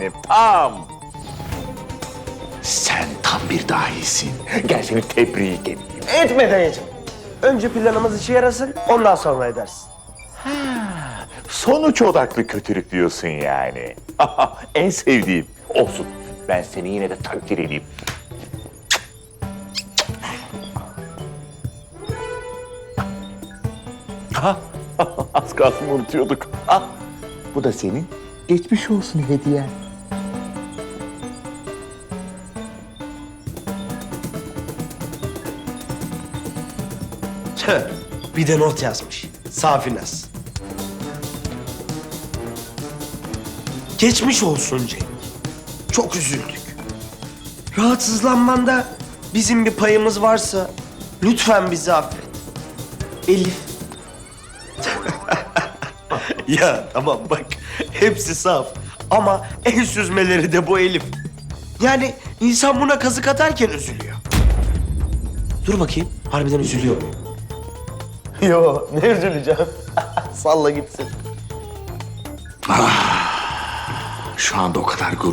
benim. Tam. Sen tam bir dahisin. Gel seni tebrik edeyim. Etme dayıcığım. Önce planımız işe yarasın, ondan sonra edersin. Sonuç odaklı kötülük diyorsun yani. en sevdiğim. Olsun. Ben seni yine de takdir edeyim. Az kalsın unutuyorduk. Ah, bu da senin geçmiş olsun hediyen. Tüh, bir de not yazmış. Safinaz. Geçmiş olsun Cenk. Çok üzüldük. Rahatsızlanmanda bizim bir payımız varsa lütfen bizi affet. Elif. ya tamam bak hepsi saf ama en süzmeleri de bu Elif. Yani insan buna kazık atarken üzülüyor. Dur bakayım harbiden üzülüyor muyum? Yo ne üzüleceğim. Salla gitsin. Şu anda o kadar gurur